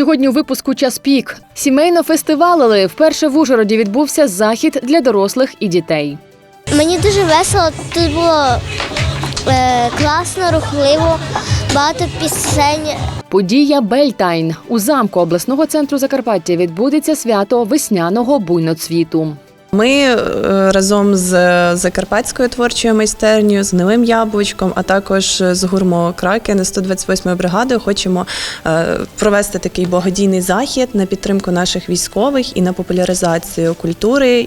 Сьогодні у випуску час пік. Сімейно фестивалили. Вперше в Ужгороді відбувся захід для дорослих і дітей. Мені дуже весело, тут було е, класно, рухливо, багато пісень. Подія Бельтайн у замку обласного центру Закарпаття відбудеться свято весняного буйноцвіту. Ми е, разом з Закарпатською творчою майстернею, з новим Яблучком, а також з гурмо Кракен 128 бригадою хочемо е, провести такий благодійний захід на підтримку наших військових і на популяризацію культури.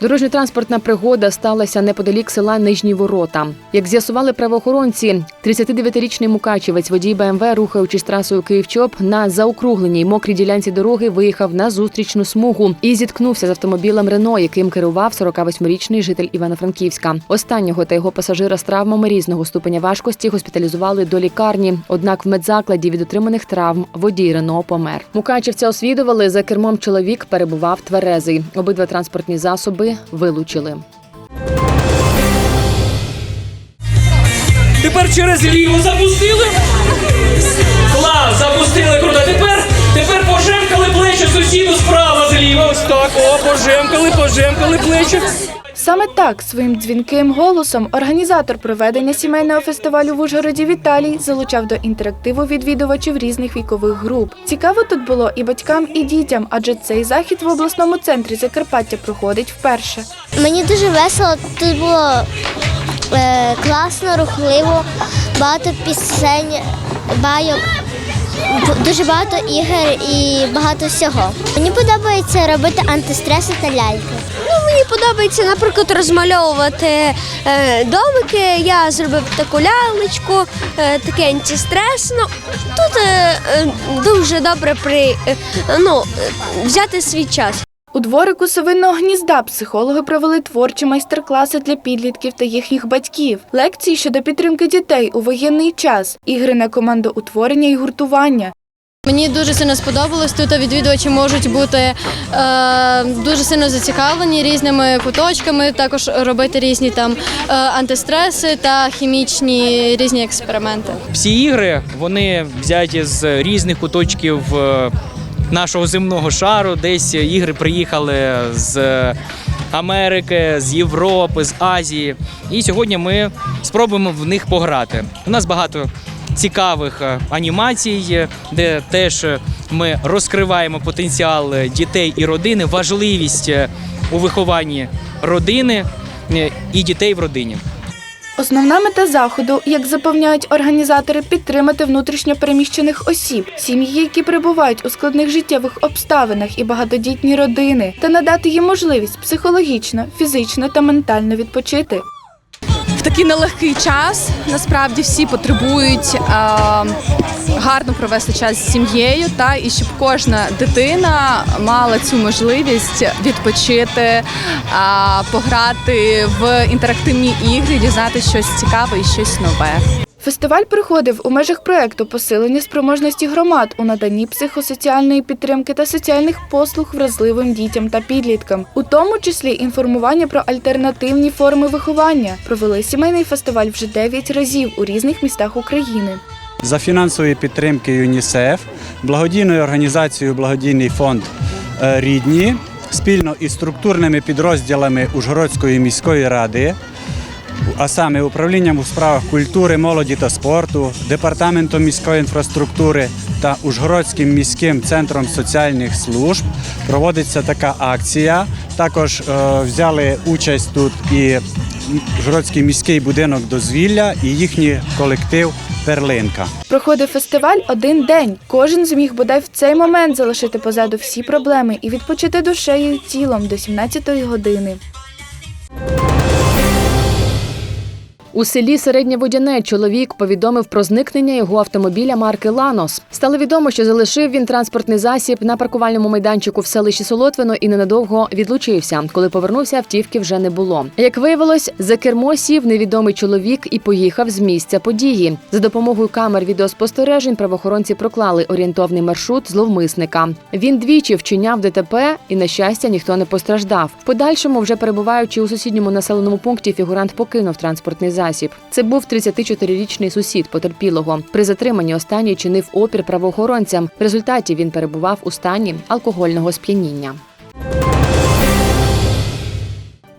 Дорожньо-транспортна пригода сталася неподалік села Нижні Ворота. Як з'ясували правоохоронці, 39-річний мукачевець водій БМВ, рухаючись трасою Київ-Чоп, на заокругленій мокрій ділянці дороги виїхав на зустрічну смугу і зіткнувся з автомобілем Рено, яким керував 48-річний житель Івано-Франківська. Останнього та його пасажира з травмами різного ступеня важкості госпіталізували до лікарні. Однак в медзакладі від отриманих травм водій Рено помер. Мукачевця освідували за кермом. Чоловік перебував тверезий. Обидва транспортні засоби вилучили. Тепер через ліву запустили. Клас, запустили круто. Тепер, тепер пожемкали плечі сусіду справа зліва. Ось так. О, пожемкали, пожемкали плечі. Саме так своїм дзвінким голосом організатор проведення сімейного фестивалю в Ужгороді Віталій залучав до інтерактиву відвідувачів різних вікових груп. Цікаво тут було і батькам, і дітям, адже цей захід в обласному центрі Закарпаття проходить вперше. Мені дуже весело, тут було е, класно, рухливо, багато пісень, байок, дуже багато ігор і багато всього. Мені подобається робити антистреси та ляльки. Ну, мені подобається, наприклад, розмальовувати е, домики. Я зробив таку лялечку, е, такий антистрес. Ну, тут е, е, дуже добре при, е, ну, е, взяти свій час. У дворику совинного гнізда психологи провели творчі майстер-класи для підлітків та їхніх батьків, лекції щодо підтримки дітей у воєнний час, ігри на командоутворення і гуртування. Мені дуже сильно сподобалось. Тут відвідувачі можуть бути е, дуже сильно зацікавлені різними куточками, також робити різні там е, антистреси та хімічні різні експерименти. Всі ігри вони взяті з різних куточків е, нашого земного шару. Десь ігри приїхали з Америки, з Європи, з Азії. І сьогодні ми спробуємо в них пограти. У нас багато цікавих е, анімацій, е, де теж ми розкриваємо потенціал дітей і родини, важливість е, у вихованні родини і дітей в родині. Основна мета заходу, як запевняють організатори, підтримати внутрішньо переміщених осіб, сім'ї, які перебувають у складних життєвих обставинах і багатодітні родини, та надати їм можливість психологічно, фізично та ментально відпочити. В такий нелегкий час. Насправді всі потребують е, гарно провести час з сім'єю, та і щоб кожна дитина мала цю можливість відпочити, е, пограти в інтерактивні ігри, дізнати щось цікаве і щось нове. Фестиваль проходив у межах проекту посилення спроможності громад у наданні психосоціальної підтримки та соціальних послуг вразливим дітям та підліткам, у тому числі інформування про альтернативні форми виховання. Провели сімейний фестиваль вже 9 разів у різних містах України. за фінансової підтримки ЮНІСЕФ, благодійною організацією Благодійний фонд е, Рідні спільно із структурними підрозділами Ужгородської міської ради, а саме управлінням у справах культури, молоді та спорту, департаментом міської інфраструктури та Ужгородським міським центром соціальних служб проводиться така акція. Також е, взяли участь тут і Ужгородський міський будинок дозвілля і їхній колектив Перлинка. Проходив фестиваль один день. Кожен зміг бодай в цей момент залишити позаду всі проблеми і відпочити душею і тілом до 17-ї години. У селі Середнє Водяне чоловік повідомив про зникнення його автомобіля марки Ланос. Стало відомо, що залишив він транспортний засіб на паркувальному майданчику в селищі Солотвино і ненадовго відлучився. Коли повернувся, автівки вже не було. Як виявилось, за кермо сів невідомий чоловік і поїхав з місця події. За допомогою камер відеоспостережень правоохоронці проклали орієнтовний маршрут зловмисника. Він двічі вчиняв ДТП, і на щастя ніхто не постраждав. В подальшому, вже перебуваючи у сусідньому населеному пункті, фігурант покинув транспортний засіб. Засіб. Це був 34-річний сусід потерпілого. При затриманні останній чинив опір правоохоронцям. В результаті він перебував у стані алкогольного сп'яніння.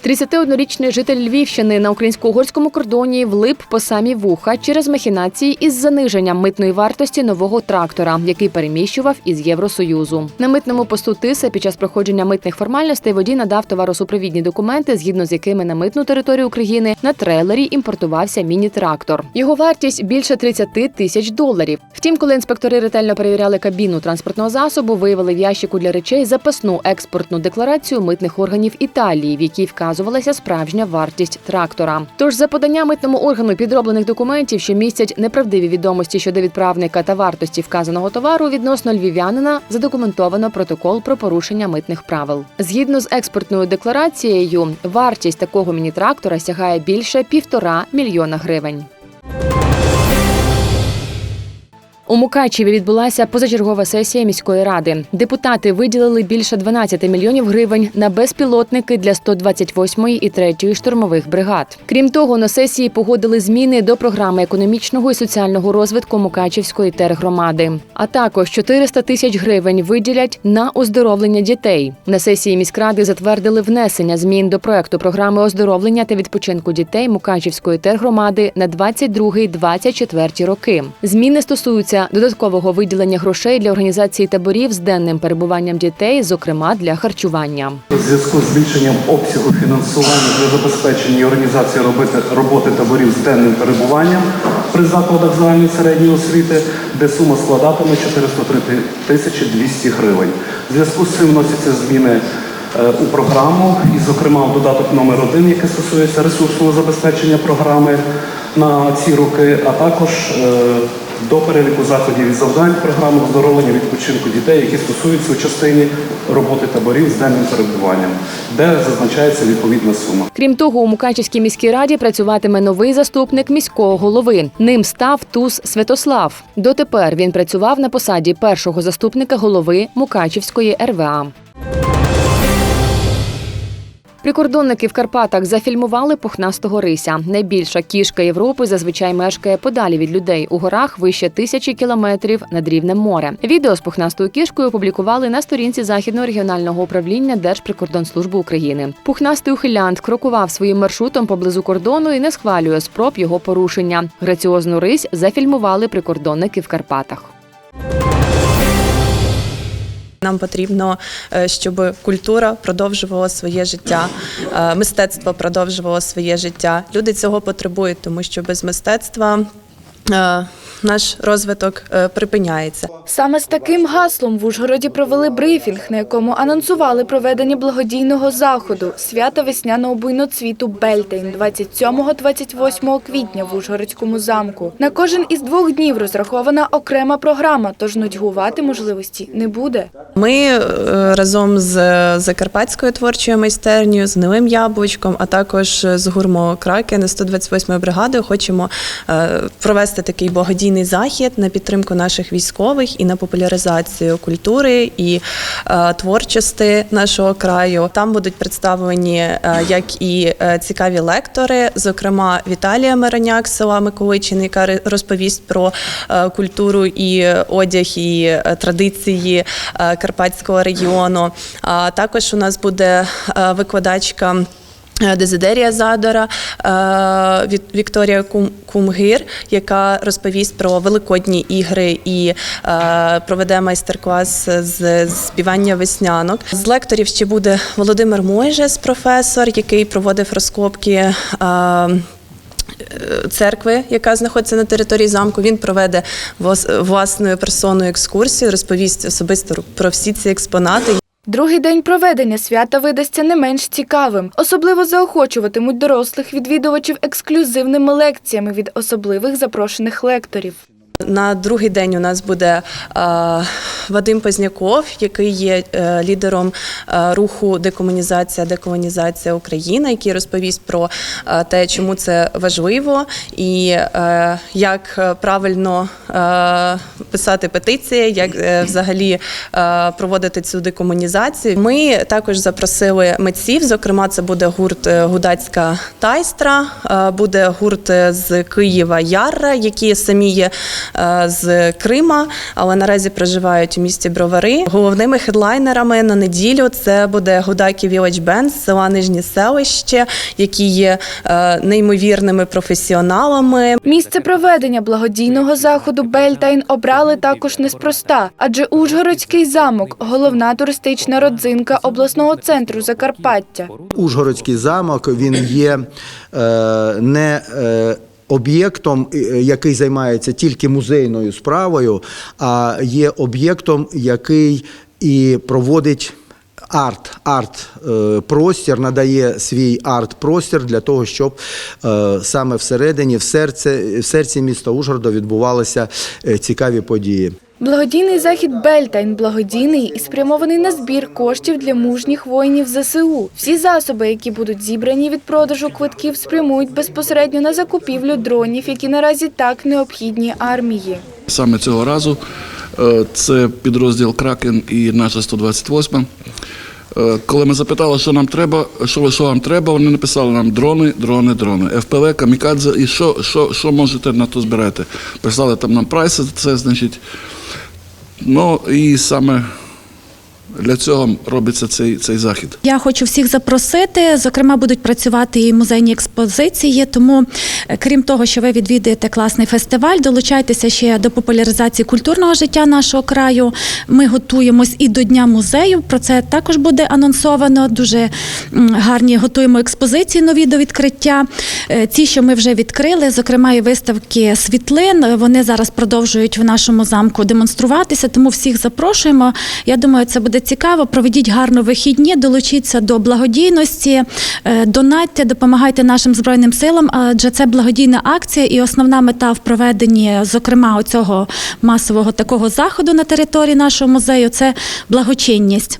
31-річний житель Львівщини на українсько-угорському кордоні влип по самі вуха через махінації із заниженням митної вартості нового трактора, який переміщував із Євросоюзу. На митному посту Тиса під час проходження митних формальностей водій надав товаросупровідні документи, згідно з якими на митну територію України на трейлері імпортувався міні-трактор. Його вартість більше 30 тисяч доларів. Втім, коли інспектори ретельно перевіряли кабіну транспортного засобу, виявили в ящику для речей запасну експортну декларацію митних органів Італії, в якій вказувалася справжня вартість трактора. Тож за подання митному органу підроблених документів, що містять неправдиві відомості щодо відправника та вартості вказаного товару, відносно львів'янина задокументовано протокол про порушення митних правил. Згідно з експортною декларацією, вартість такого міні-трактора сягає більше півтора мільйона гривень. У Мукачеві відбулася позачергова сесія міської ради. Депутати виділили більше 12 мільйонів гривень на безпілотники для 128-ї і 3-ї штурмових бригад. Крім того, на сесії погодили зміни до програми економічного і соціального розвитку Мукачівської тергромади. А також 400 тисяч гривень виділять на оздоровлення дітей. На сесії міськради затвердили внесення змін до проекту програми оздоровлення та відпочинку дітей Мукачівської тергромади на 22-24 роки. Зміни стосуються додаткового виділення грошей для організації таборів з денним перебуванням дітей, зокрема для харчування. У зв'язку з збільшенням обсягу фінансування для забезпечення організації робити, роботи таборів з денним перебуванням при закладах загальної середньої освіти, де сума складатиме 403 тисячі 200 гривень. У зв'язку з цим вносяться зміни е, у програму, і, зокрема, в додаток номер 1 який стосується ресурсного забезпечення програми на ці роки, а також е, до переліку заходів і завдань програми оздоровлення відпочинку дітей, які стосуються у частині роботи таборів з денним перебуванням, де зазначається відповідна сума. Крім того, у Мукачівській міській раді працюватиме новий заступник міського голови. Ним став Туз Святослав. Дотепер він працював на посаді першого заступника голови Мукачівської РВА. Прикордонники в Карпатах зафільмували пухнастого рися. Найбільша кішка Європи зазвичай мешкає подалі від людей у горах вище тисячі кілометрів над рівнем моря. Відео з пухнастою кішкою опублікували на сторінці західного регіонального управління Держприкордонслужби України. Пухнастий ухилянт крокував своїм маршрутом поблизу кордону і не схвалює спроб його порушення. Граціозну рись зафільмували прикордонники в Карпатах. Нам потрібно, е, щоб культура продовжувала своє життя, е, мистецтво продовжувало своє життя. Люди цього потребують, тому що без мистецтва наш розвиток е, припиняється. Саме з таким гаслом в Ужгороді провели брифінг, на якому анонсували проведення благодійного заходу свята весняного буйноцвіту Бельтейн 27-28 квітня в Ужгородському замку. На кожен із двох днів розрахована окрема програма, тож нудьгувати можливості не буде. Ми е, разом з Закарпатською творчою майстернею, з Нилим Яблучком, а також з гурмо Кракен 128 бригадою хочемо е, провести такий благодійний захід на підтримку наших військових і на популяризацію культури і е, творчості нашого краю. Там будуть представлені е, як і е, цікаві лектори, зокрема Віталія Мироняк з села Миколичин, яка розповість про культуру і одяг, і традиції Карпатського регіону. А також у нас буде викладачка. Е, Дезидерія Задора е, Вікторія Кумгир, яка розповість про великодні ігри і е, проведе майстер-клас з співання веснянок. З лекторів ще буде Володимир Мойжес, професор, який проводив розкопки. церкви, яка знаходиться на території замку. Він проведе влас- власною персоною екскурсію, розповість особисто про всі ці експонати. Другий день проведення свята видасться не менш цікавим. Особливо заохочуватимуть дорослих відвідувачів ексклюзивними лекціями від особливих запрошених лекторів. На другий день у нас буде е, Вадим Позняков, який є е, лідером е, руху декомунізація, деколонізація України, який розповість про те, чому це важливо, і як правильно писати петиції, як взагалі проводити цю декомунізацію. Ми також запросили митців. Зокрема, це буде гурт Гудацька тайстра, буде гурт з Києва Ярра, які самі є з Крима, але наразі проживають у місті Бровари. Головними хедлайнерами на неділю це буде Гудакі Village Band з села Нижнє селище, які є е, неймовірними професіоналами. Місце проведення благодійного заходу Бельтайн обрали також неспроста, адже Ужгородський замок головна туристична родзинка обласного центру Закарпаття. Ужгородський замок він є е, не е, об'єктом, е, який займається тільки музейною справою, а є об'єктом, який і проводить. Арт, арт е, простір надає свій арт простір для того, щоб е, саме всередині, в серці, в серці міста Ужгорода відбувалися е, цікаві події. Благодійний захід Бельтайн благодійний і спрямований на збір коштів для мужніх воїнів ЗСУ. Всі засоби, які будуть зібрані від продажу квитків, спрямують безпосередньо на закупівлю дронів, які наразі так необхідні армії. Саме цього разу е, це підрозділ Кракен і наша 128. Е, Коли ми запитали, що нам треба, що, що вам треба, вони написали нам дрони, дрони, дрони, ФПВ, камікадзе, і що, що, що можете на то збирати. Прислали там нам прайси, це значить. Ну і саме для цього робиться цей, цей захід. Я хочу всіх запросити. Зокрема, будуть працювати і музейні експозиції. Тому, е, крім того, що ви відвідаєте класний фестиваль, долучайтеся ще до популяризації культурного життя нашого краю. Ми готуємось і до Дня музею. Про це також буде анонсовано. Дуже гарні готуємо експозиції нові до відкриття. Е, Ці, що ми вже відкрили, зокрема, і виставки світлин. Вони зараз продовжують в нашому замку демонструватися. Тому всіх запрошуємо. Я думаю, це буде цікаво. Проведіть гарно вихідні, долучіться до благодійності, е, донатьте, допомагайте нашим збройним силам, адже це благодійна акція, і основна мета в проведенні, зокрема, оцього масового такого заходу на території нашого музею це благочинність.